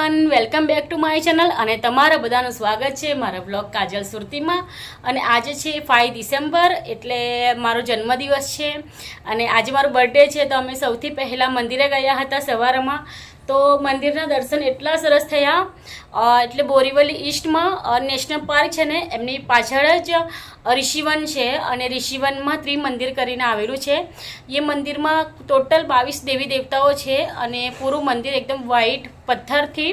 Everyone welcome back to my channel અને તમારા બધાનું સ્વાગત છે મારા બ્લોગ કાજલ સુરતીમાં. અને આજે છે ફાઇવ ડિસેમ્બર એટલે મારો જન્મદિવસ છે. અને આજે મારો બર્થડે છે, તો અમે સૌથી પહેલાં મંદિરે ગયા હતા સવારમાં. તો મંદિરના દર્શન એટલા સરસ થયા. એટલે બોરીવલી ઈસ્ટમાં નેશનલ પાર્ક છે ને, એમની પાછળ જ ઋષિવન છે અને ઋષિવનમાં ત્રિમંદિર કરીને આવેલું છે. એ મંદિરમાં ટોટલ બાવીસ દેવી દેવતાઓ છે અને પૂરું મંદિર એકદમ વ્હાઈટ પથ્થરથી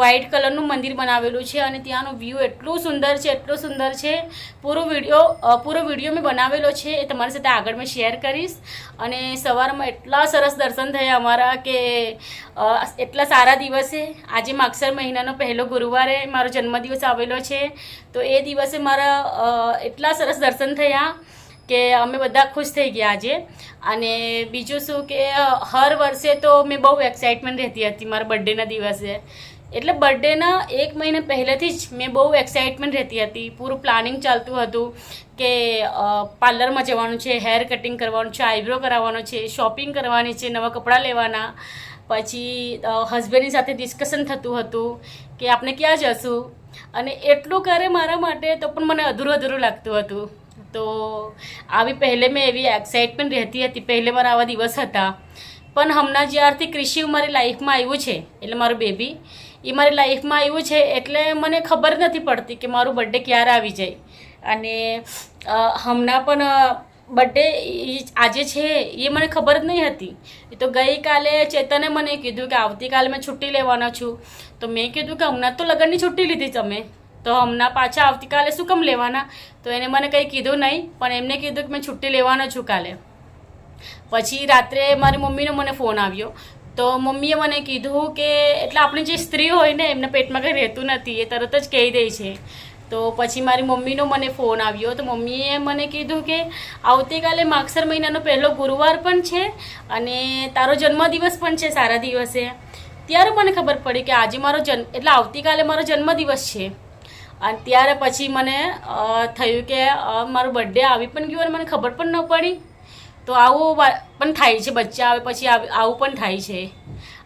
વ્હાઈટ કલરનું મંદિર બનાવેલું છે અને ત્યાંનું વ્યૂ એટલું સુંદર છે, એટલું સુંદર છે. પૂરો વીડિયો પૂરો વીડિયો મેં બનાવેલો છે એ તમારી સાથે આગળ મેં શેર કરીશ. અને સવારમાં એટલા સરસ દર્શન થયા અમારા કે એટલા સારા દિવસે. આજે માગસર મહિનાનો પહેલો ગુરુવારે મારો જન્મદિવસ આવેલો છે. તો એ દિવસે મારા એટલા સરસ દર્શન થયા કે અમે બધા ખુશ થઈ ગયા આજે. અને બીજું શું કે હર વર્ષે તો મેં બહુ એક્સાઇટમેન્ટ રહેતી હતી મારા બર્થડેના દિવસે. એટલે બર્થડેના એક મહિના પહેલેથી જ મેં બહુ એક્સાઇટમેન્ટ રહેતી હતી. પૂરું પ્લાનિંગ ચાલતું હતું કે પાર્લરમાં જવાનું છે હેર કટિંગ કરવાનું છે આઈબ્રો કરાવવાનો છે શોપિંગ કરવાની છે, નવા કપડાં લેવાના. પછી હસબન્ડની સાથે ડિસ્કશન થતું હતું કે આપણે ક્યાં જશું? અને એટલું કરે મારા માટે તો પણ મને અધૂરું અધૂરું લાગતું હતું. તો આવી પહેલે મેં એવી એક્સાઇટમેન્ટ રહેતી હતી. પહેલે મારા આવા દિવસ હતા. પણ હમણાં જ્યારથી કૃષિ મારી લાઈફમાં આવ્યું છે, એટલે મારું બેબી એ મારી લાઈફમાં આવ્યું છે એટલે મને ખબર નથી પડતી કે મારું બર્થડે ક્યારે આવી જાય. અને હમણાં પણ બર્થડે આજે છે, એ મને ખબર જ નહીં હતી. એ તો ગઈકાલે ચેતને મને કીધું કે આવતીકાલે મેં છુટ્ટી લેવાનો છું. તો મેં કીધું કે હમણાં તો લગ્નની છુટ્ટી લીધી તમે. તો હમણાં પાછા આવતીકાલે શું કેમ લેવાના? તો એને મને કંઈ કીધું નહીં, પણ એમને કીધું કે મેં છુટ્ટી લેવાનો છું કાલે. પછી રાત્રે મારી મમ્મીનો મને ફોન આવ્યો. તો મમ્મીએ મને કીધું કે એટલે આપણી જે સ્ત્રી હોય ને, એમના પેટમાં કંઈ રહેતું નથી, એ તરત જ કહી દે છે. તો પછી મારી મમ્મીનો મને ફોન આવ્યો. તો મમ્મીએ મને કીધું કે આવતીકાલે માગસર મહિનાનો પહેલો ગુરુવાર પણ છે અને તારો જન્મદિવસ પણ છે સારા દિવસે. ત્યારે મને ખબર પડી કે આજે મારો જન્મ, એટલે આવતીકાલે મારો જન્મદિવસ છે. અને ત્યારે પછી મને થયું કે મારો બર્થડે આવી પણ ગયો અને મને ખબર પણ ન પડી. તો આવું પણ થાય છે, બચ્ચા આવે પછી આવ- પણ થાય છે.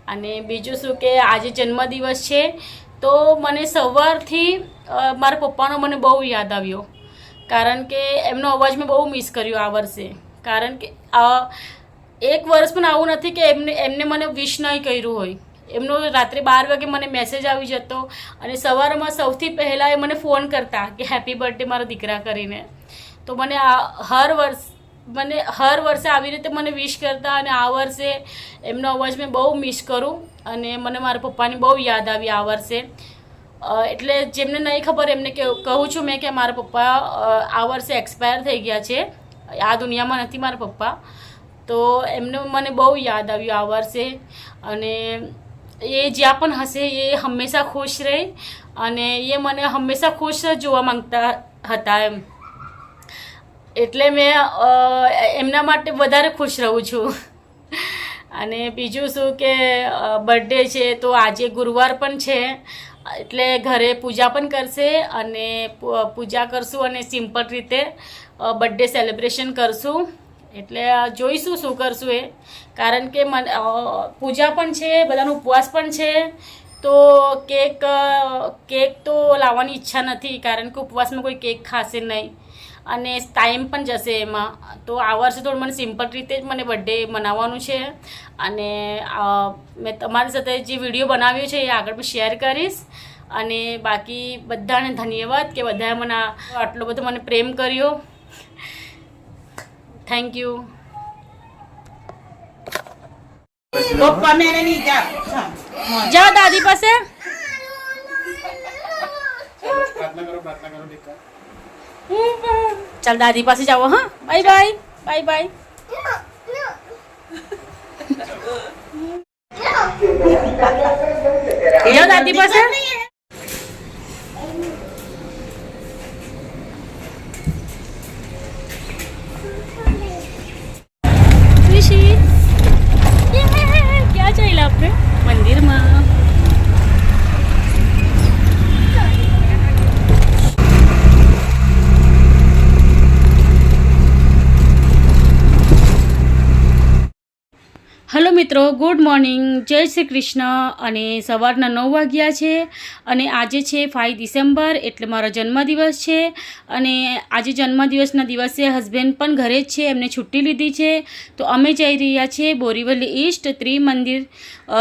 અને બીજું શું કે આજે જન્મદિવસ છે તો મને સવારથી મારા પપ્પાનો મને બહુ યાદ આવ્યો. કારણ કે એમનો અવાજ મેં બહુ મિસ કર્યો આ વર્ષે. કારણ કે એક વર્ષ પણ આવું નથી કે એમને એમને મને વિશ નહીં કર્યું હોય. એમનો રાત્રે બાર વાગે મને મેસેજ આવી જતો અને સવારમાં સૌથી પહેલાં એ મને ફોન કરતા કે હેપી બર્થડે મારા દીકરા કરીને. તો મને આ, હર વર્ષ મને હર વર્ષે આવી રીતે મને વિશ કરતા અને આ વર્ષે એમનો અવાજ મેં બહુ મિસ કરું અને મને મારા પપ્પાની બહુ યાદ આવી આ વર્ષે. એટલે જેમને નહીં ખબર એમને કહું છું મેં કે મારા પપ્પા આ વર્ષે એક્સપાયર થઈ ગયા છે. આ દુનિયામાં નથી મારા પપ્પા. તો એમને મને બહુ યાદ આવ્યું આ વર્ષે અને એ જ્યાં પણ હશે એ હંમેશા ખુશ રહે અને એ મને હંમેશા ખુશ જોવા માંગતા હતા એમ. એટલે મેં એમના માટે વધારે ખુશ રહું છું. અને બીજું શું કે બર્થડે છે તો આજે ગુરુવાર પણ છે. એટલે ઘરે પૂજા પણ કરશે અને પૂજા કરશું અને સિમ્પલ રીતે બર્થડે સેલિબ્રેશન કરશું. એટલે જોઈશું શું કરશું એ. કારણ કે મને પૂજા પણ છે, બધાનો ઉપવાસ પણ છે. તો કેક કેક તો લાવવાની ઈચ્છા નથી, કારણ કે ઉપવાસમાં કોઈ કેક ખાશે નહીં. અને ટાઈમ પણ જશે એમાં. તો આ વર્ષે થોડું મને સિમ્પલ રીતે જ મને બર્થડે મનાવવાનું છે. અને મેં તમારી સાથે જે વીડિયો બનાવ્યો છે એ આગળ પણ શેર કરીશ. અને બાકી બધાને ધન્યવાદ કે બધાએ મને આટલો બધો મને પ્રેમ કર્યો. થેન્ક યુ પપ્પા મેને નહીં જા. દાદી પાસે. પ્રાર્થના કરો પ્રાર્થના કરો દીકરા ચાલ દાદી પાસે જાઓ હા બાય બાય બાય બાય જાઓ દાદી પાસે ખુશી યે! ક્યાં ચાલ્યા આપણે મંદિરમાં હલો મિત્રો ગુડ મોર્નિંગ જય શ્રી કૃષ્ણ. અને સવારના નવ વાગ્યા છે અને આજે છે ફાઇવ ડિસેમ્બર એટલે મારો જન્મદિવસ છે. અને આજે જન્મદિવસના દિવસે હસબન્ડ પણ ઘરે જ છે, એમને છુટ્ટી લીધી છે. તો અમે જઈ રહ્યા છીએ બોરીવલી ઈસ્ટ ત્રિમંદિર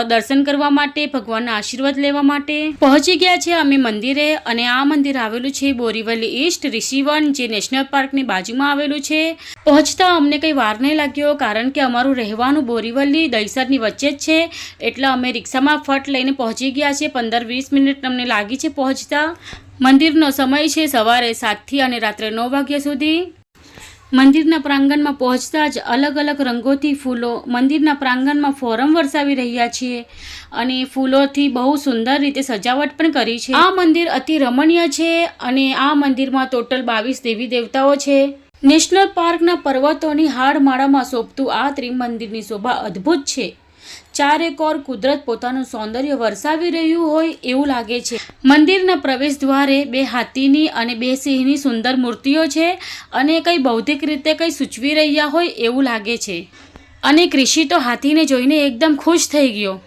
દર્શન કરવા માટે, ભગવાનના આશીર્વાદ લેવા માટે. પહોંચી ગયા છે અમે મંદિરે અને આ મંદિર આવેલું છે બોરીવલી ઈસ્ટ ઋષિવન જે નેશનલ પાર્કની બાજુમાં આવેલું છે. પહોંચતા અમને કંઈ વાર નહીં લાગ્યો, કારણ કે અમારું રહેવાનું બોરીવલી દહીસરની વચ્ચે જ છે. એટલે અમે રિક્ષામાં ફટ લઈને પહોંચી ગયા છે પંદર વીસ મિનિટ અમને લાગી છે પહોંચતા. મંદિરનો સમય છે સવારે સાતથી અને રાત્રે નવ વાગ્યા સુધી. મંદિરના પ્રાંગણમાં પહોંચતા જ અલગ અલગ રંગોથી ફૂલો મંદિરના પ્રાંગણમાં ફોરમ વરસાવી રહ્યા છીએ અને ફૂલોથી બહુ સુંદર રીતે સજાવટ પણ કરી છે. આ મંદિર અતિ રમણીય છે અને આ મંદિરમાં ટોટલ બાવીસ દેવી દેવતાઓ છે. નેશનલ પાર્કના પર્વતોની હાડમાળામાં શોભતું આ ત્રિમંદિરની શોભા અદ્ભુત છે. ચારે કોર કુદરત પોતાનું સૌંદર્ય વરસાવી રહ્યું હોય એવું લાગે છે. મંદિરના પ્રવેશ દ્વારે બે હાથીની અને બે સિંહની સુંદર મૂર્તિઓ છે અને કંઈ બૌદ્ધિક રીતે કંઈ સૂચવી રહ્યા હોય એવું લાગે છે. અને કૃષિ તો હાથીને જોઈને એકદમ ખુશ થઈ ગયો.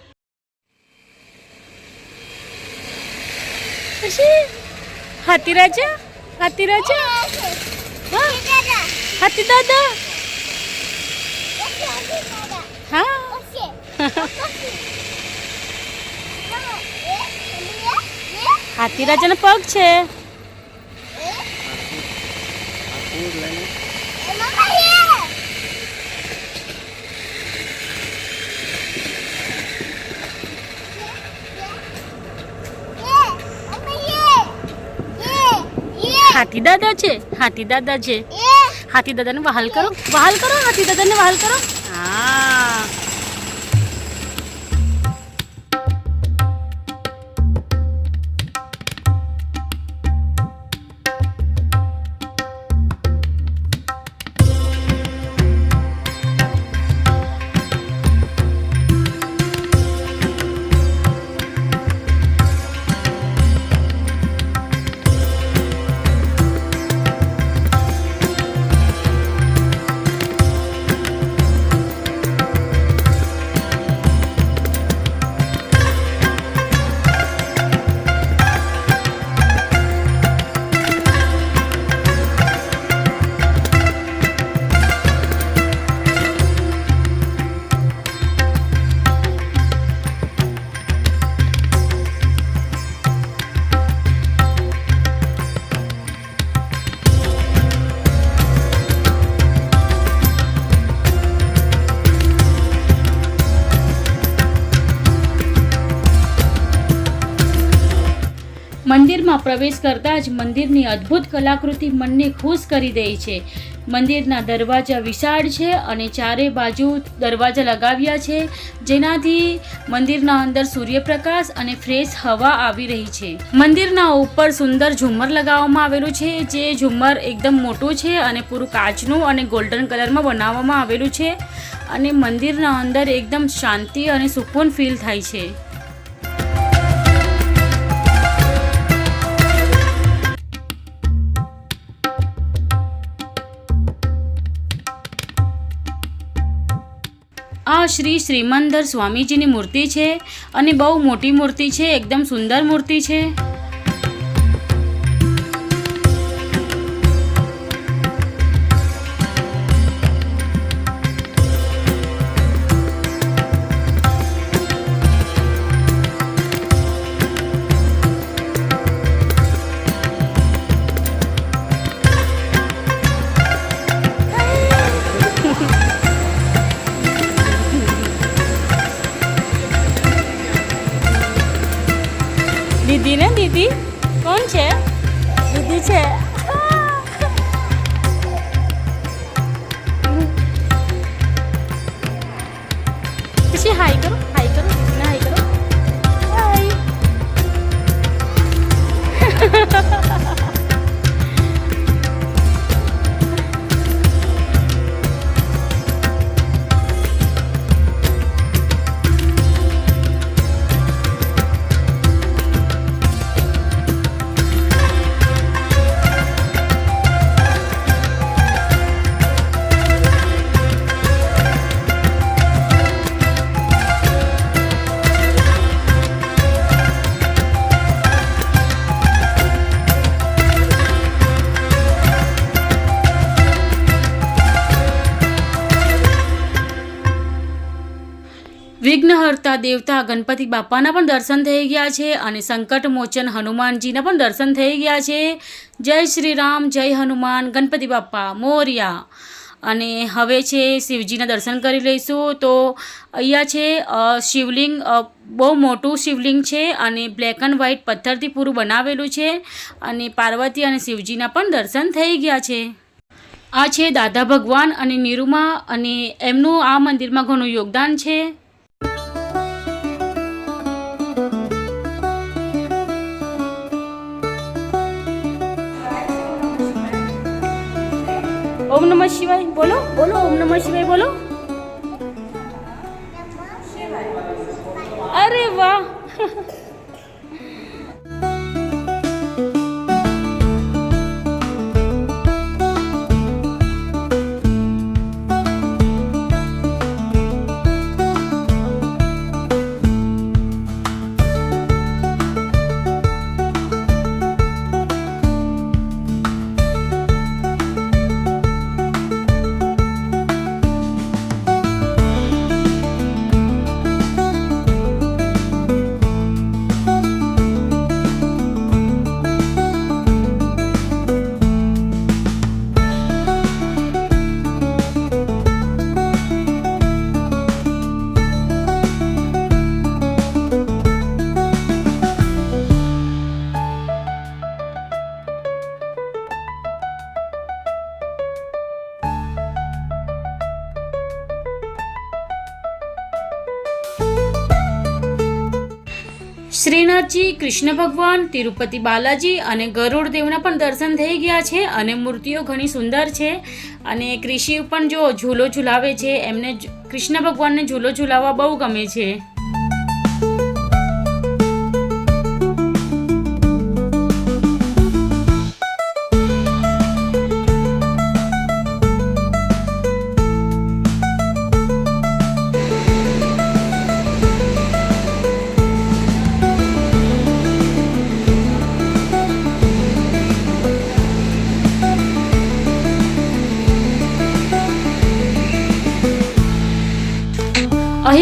હાથી રાજા હાથી રાજા? હાથી દાદા હા હાથી રાજાનો પગ હાથી દાદા છે હાથી દાદા છે. હાથી દાદાને વહાલ કરો વહાલ કરો હાથી દાદાને વહાલ કરો. મંદિરમાં પ્રવેશ કરતાં જ મંદિરની અદ્ભુત કલાકૃતિ મનને ખુશ કરી દે છે. મંદિરના દરવાજા વિશાળ છે અને ચારે બાજુ દરવાજા લગાવ્યા છે, જેનાથી મંદિરના અંદર સૂર્યપ્રકાશ અને ફ્રેશ હવા આવી રહી છે. મંદિરના ઉપર સુંદર ઝુમ્મર લગાવવામાં આવેલું છે, જે ઝુમ્મર એકદમ મોટું છે અને પૂરું કાચનું અને ગોલ્ડન કલરમાં બનાવવામાં આવેલું છે અને મંદિરના અંદર એકદમ શાંતિ અને સુકૂન ફીલ થાય છે. આ શ્રી શ્રીમંદર સ્વામીજીની મૂર્તિ છે અને બહુ મોટી મૂર્તિ છે, એકદમ સુંદર મૂર્તિ છે. પછી હાઈ કરો. વિઘ્નહર્તા દેવતા ગણપતિ બાપાના પણ દર્શન થઈ ગયા છે અને સંકટ મોચન હનુમાનજીના પણ દર્શન થઈ ગયા છે. જય શ્રી રામ જય હનુમાન, ગણપતિ બાપ્પા મોર્યા. અને હવે છે શિવજીના દર્શન કરી લઈશું. તો અહીંયા છે શિવલિંગ બહુ મોટું શિવલિંગ છે અને બ્લેક એન્ડ વ્હાઇટ પથ્થરથી પૂરું બનાવેલું છે અને પાર્વતી અને શિવજીના પણ દર્શન થઈ ગયા છે. આ છે દાદા ભગવાન અને નિરૂમા અને એમનું આ મંદિરમાં ઘણું યોગદાન છે. ઓમ નમઃ શિવાય બોલો. બોલો ઓમ નમઃ શિવાય બોલો. અરે વાહ. કૃષ્ણ ભગવાન, તિરુપતિ બાલાજી અને ગરુડ દેવના પણ દર્શન થઈ ગયા છે અને મૂર્તિઓ ઘણી સુંદર છે. અને કૃષિ પણ જો ઝૂલો ઝુલાવે છે, એમને કૃષ્ણ ભગવાનને ઝૂલો ઝુલાવવા બહુ ગમે છે.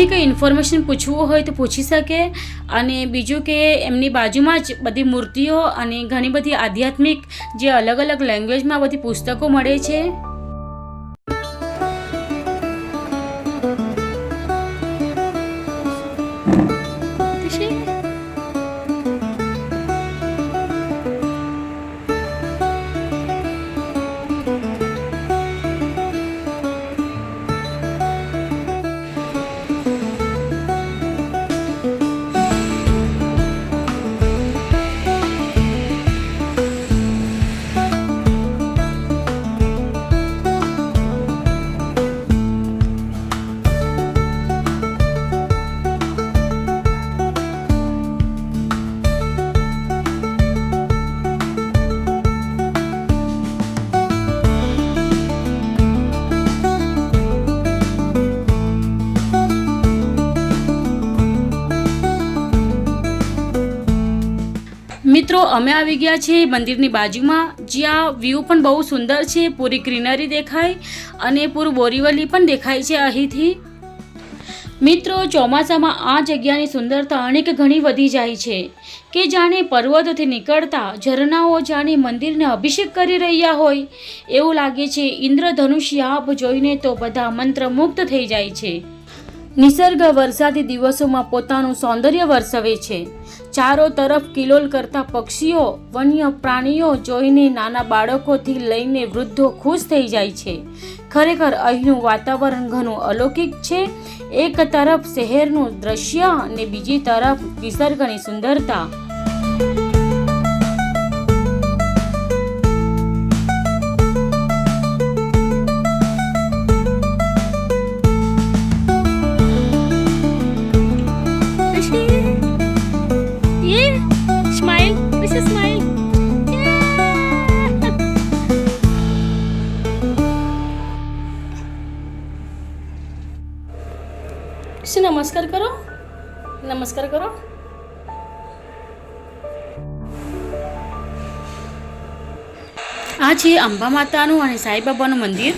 અહીં કંઈ ઇન્ફોર્મેશન પૂછવું હોય તો પૂછી શકે અને બીજું કે એમની બાજુમાં જ બધી મૂર્તિઓ અને ઘણી બધી આધ્યાત્મિક જે અલગ અલગ લેંગ્વેજમાં બધી પુસ્તકો મળે છે. મિત્રો, અમે આવી ગયા છે મંદિરની બાજુમાં. જ્યાં વ્યૂ પણ બહુ સુંદર છે, પૂરી ગ્રીનરી દેખાય અને પૂરું બોરીવલી પણ દેખાય છે અહીંથી. મિત્રો, ચોમાસામાં આ જગ્યાની સુંદરતા અનેક ઘણી વધી જાય છે. કે જાણે પર્વતોથી નીકળતા ઝરણાઓ જાણે મંદિરને અભિષેક કરી રહ્યા હોય. એવું લાગે છે, ઇન્દ્રધનુષ્ય આપ જોઈને તો બધા મંત્રમુગ્ધ થઈ જાય છે. નિસર્ગ વરસાદી દિવસોમાં પોતાનું સૌંદર્ય વરસવે છે. ચારો તરફ કિલોલ કરતા પક્ષીઓ, વન્ય પ્રાણીઓ જોઈને નાના બાળકોથી લઈને વૃદ્ધો ખુશ થઈ જાય છે. ખરેખર અહીંનું વાતાવરણ ઘણું અલૌકિક છે. એક તરફ શહેરનું દ્રશ્ય અને બીજી તરફ નિસર્ગની સુંદરતા. શું નમસ્કાર કરો. નમસ્કાર કરો. આ છે અંબા માતાનું અને સાંઈબાબાનું મંદિર.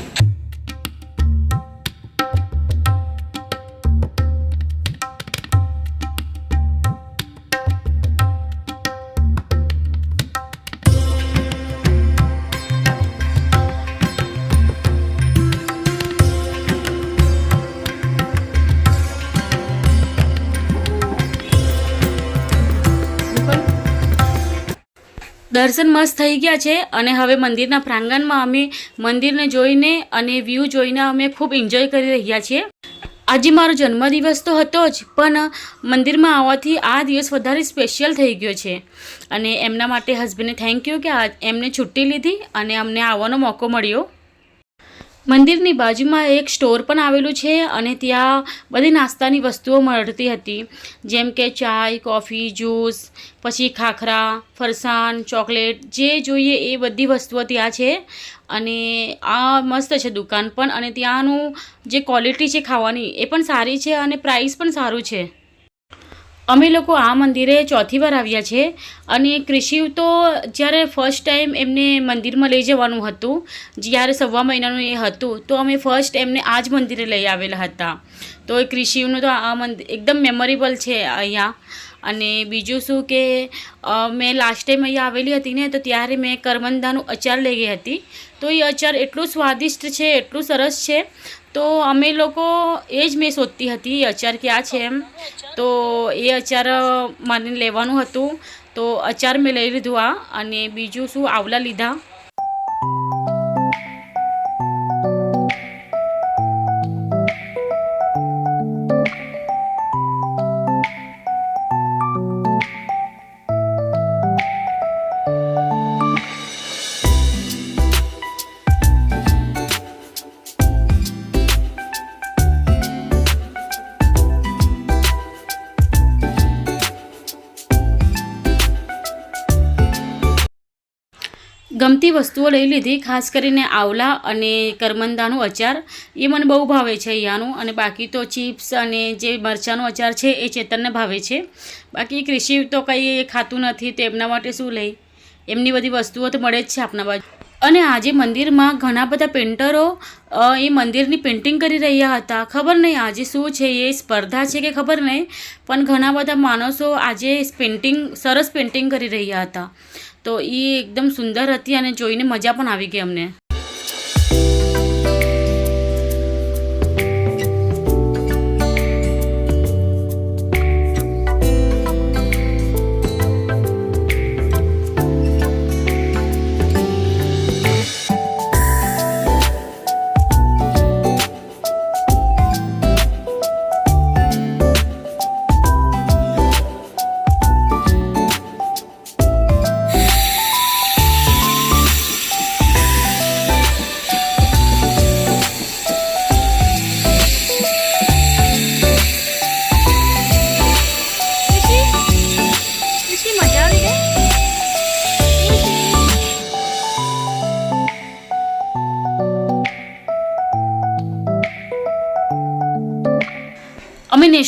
દર્શન મસ્ત થઈ ગયા છે અને હવે મંદિરના પ્રાંગણમાં અમે મંદિરને જોઈને અને વ્યૂ જોઈને અમે ખૂબ એન્જોય કરી રહ્યા છીએ. આજે મારો જન્મદિવસ તો હતો જ, પણ મંદિરમાં આવવાથી આ દિવસ વધારે સ્પેશિયલ થઈ ગયો છે. અને એમના માટે હસબન્ડને થેન્ક યુ કે એમને છુટ્ટી લીધી અને અમને આવવાનો મોકો મળ્યો. મંદિરની બાજુમાં એક સ્ટોર પણ આવેલું છે અને ત્યાં બધી નાસ્તાની વસ્તુઓ મળતી હતી. જેમ કે ચાય, કોફી, જ્યુસ, પછી ખાખરા, ફરસાણ, ચોકલેટ, જે જોઈએ એ બધી વસ્તુઓ ત્યાં છે. અને આ મસ્ત છે દુકાન પણ અને ત્યાંનું જે ક્વોલિટી છે ખાવાની એ પણ સારી છે અને પ્રાઇસ પણ સારું છે. અમે લોકો આ મંદિરે ચોથી વાર આવ્યા છે અને કૃષિ તો જ્યારે ફર્સ્ટ ટાઈમ એમને મંદિરમાં લઈ જવાનું હતું, જ્યારે સવા મહિનાનું એ હતું, તો અમે ફર્સ્ટ એમને આ જ મંદિરે લઈ આવેલા હતા. તો એ કૃષિનું તો આ મંદિર એકદમ મેમોરેબલ છે અહીંયા. અને બીજું શું કે મેં લાસ્ટ ટાઈમ અહીંયા આવેલી હતી ને, તો ત્યારે મેં કરમંદાનું અચાર લઈ ગઈ હતી. તો એ અચાર એટલું સ્વાદિષ્ટ છે, એટલું સરસ છે તો અમે લોકો એ જ મેં શોધતી હતી અચાર ક્યાં છે એમ. તો એ અચાર મને લેવાનું હતું. તો અચાર મેં લઈ લીધું આ અને બીજું શું, આવલા લીધા. ગમતી વસ્તુઓ લઈ લીધી, ખાસ કરીને આવલા અને કરમંદાનું અચાર. એ મને બહુ ભાવે છે અહીંયાનું. અને બાકી તો ચિપ્સ અને જે મરચાંનો અચાર છે એ ચેતનને ભાવે છે. બાકી કૃષિ તો કંઈ ખાતું નથી, તો એમના માટે શું લઈ? એમની બધી વસ્તુઓ તો મળે જ છે આપણા બાજુ. અને આજે મંદિરમાં ઘણા બધા પેન્ટરો એ મંદિરની પેઇન્ટિંગ કરી રહ્યા હતા. ખબર નહીં આજે શું છે, એ સ્પર્ધા છે કે ખબર નહીં, પણ ઘણા બધા માણસો આજે પેઇન્ટિંગ, સરસ પેઇન્ટિંગ કરી રહ્યા હતા. તો એ એકદમ સુંદર હતી અને જોઈને મજા પણ આવી ગઈ અમને.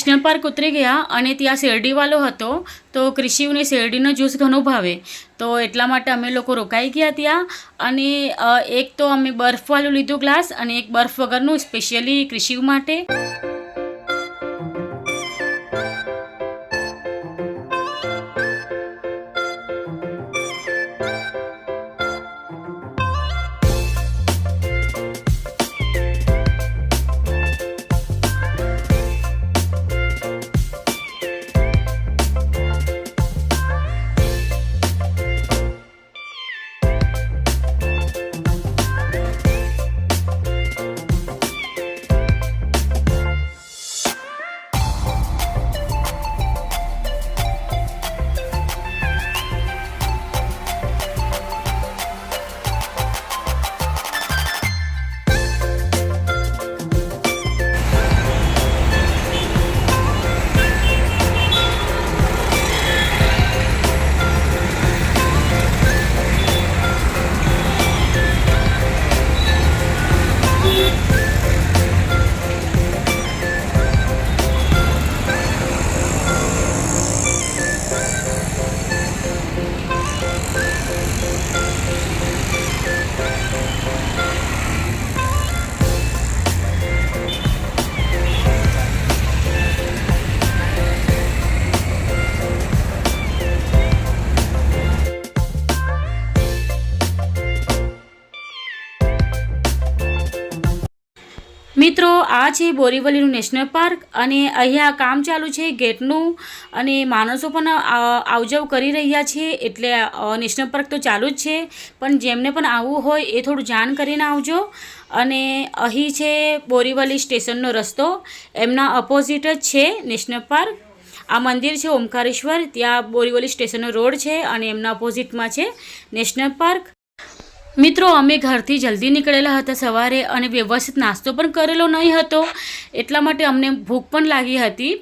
નેશનલ પાર્ક ઉતરી ગયા અને ત્યાં શેરડીવાલો હતો. તો કૃષિઓને શેરડીનો જ્યુસ ઘણો ભાવે. તો એટલા માટે અમે લોકો રોકાઈ ગયા ત્યાં અને એક તો અમે બરફવાળું લીધું ગ્લાસ અને એક બરફ વગરનું સ્પેશિયલી કૃષિ માટે. છે બોરીવલીનું નેશનલ પાર્ક અને અહીંયા કામ ચાલુ છે ગેટનું અને માણસો પણ આવજાવ કરી રહ્યા છે એટલે નેશનલ પાર્ક તો ચાલુ જ છે, પણ જેમને પણ આવવું હોય એ થોડું જાણ કરીને આવજો. અને અહીં છે બોરીવલી સ્ટેશનનો રસ્તો, એમના અપોઝિટ જ છે નેશનલ પાર્ક. આ મંદિર છે ઓમકારેશ્વર, ત્યાં બોરીવલી સ્ટેશનનો રોડ છે અને એમના અપોઝિટમાં છે નેશનલ પાર્ક. મિત્રો, અમે ઘરથી જલ્દી નીકળેલા હતા સવારે અને વ્યવસ્થિત નાસ્તો પણ કરેલો નહીં હતો. એટલા માટે અમને ભૂખ પણ લાગી હતી.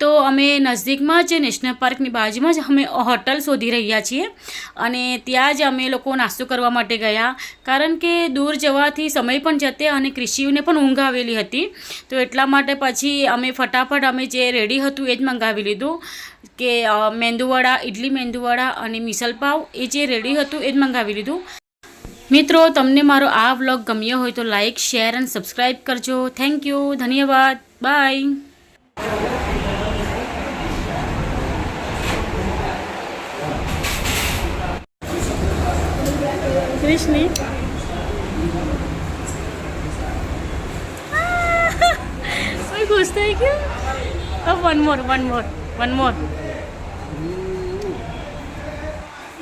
તો અમે નજદીકમાં જ નેશનલ પાર્કની બાજુમાં જ અમે હોટલ શોધી રહ્યા છીએ અને ત્યાં જ અમે લોકો નાસ્તો કરવા માટે ગયા. કારણ કે દૂર જવાથી સમય પણ જતે અને કૃષિને પણ ઊંઘ આવેલી હતી. તો એટલા માટે પછી અમે ફટાફટ અમે જે રેડી હતું એ જ મંગાવી લીધું કે મેંદુવડા ઇડલી મેંદુવડા અને મિસલ પાવ એ જે રેડી હતું એ જ મંગાવી લીધું. મિત્રો, તમને મારો આ વ્લોગ ગમ્યો હોય તો લાઇક શેર અને સબસ્ક્રાઈબ કરજો. થેન્ક યુ ધન્યવાદ. બાય કૃષ્ણ ખુશ થઈ ગયું one more one more one more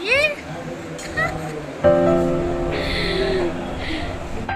Yeah.